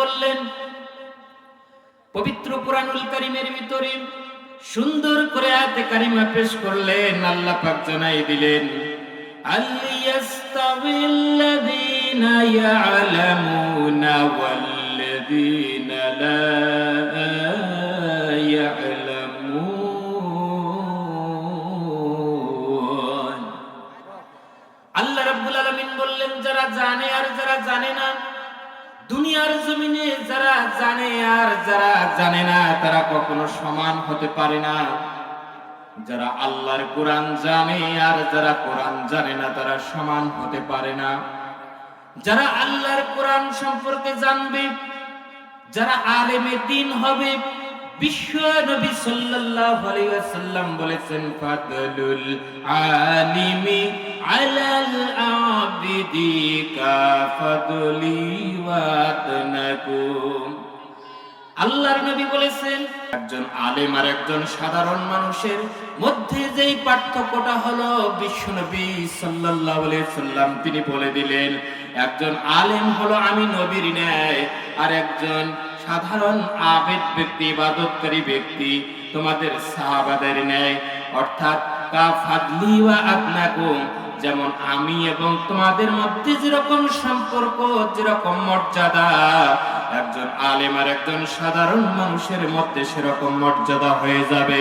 বললেন, পবিত্র কোরআনুল কারিমের ভিতরে সুন্দর করে আয়াতে কারিমা পেশ করলেন, আল্লাহ পাক জানাই দিলেন আল্লাহ রাব্বুল আলামিন বললেন, যারা জানে আর যারা জানে না দুনিয়ার জমিনে যারা জানে আর যারা জানে না, তারা কখনো সমান হতে পারে না। যারা আল্লাহর কোরআন জানে আর যারা কোরআন জানে না, তারা সমান হতে পারে না। যারা আল্লাহর কোরআন সম্পর্কে জানবে, যারা আলেমে দিন হবে, বিশ্ব নবী সাল্লাল্লাহু আলাইহি ওয়াসাল্লাম বলেছেন, ফাদলুল আলিমি আলাল আল্লাহর নবী বলেছেন, একজন আলেম আর একজন সাধারণ মানুষের মধ্যে যেই পার্থক্যটা হলো বিশ্বনবী সাল্লাল্লাহু আলাইহি তিনি বলে দিলেন, একজন আলেম হলো আমি নবীর ন্যায়, আর একজন সাধারণ আবেদ ব্যক্তি, ইবাদতকারী ব্যক্তি তোমাদের সাহাবাদের ন্যায়। অর্থাৎ কা ফাদলি ওয়া আদনাকুম যেমন আমি এবং তোমাদের মধ্যে যেরকম সম্পর্ক, যেরকম মর্যাদা, একজন আলেম আর একজন সাধারণ মানুষের মধ্যে সেরকম মর্যাদা হয়ে যাবে।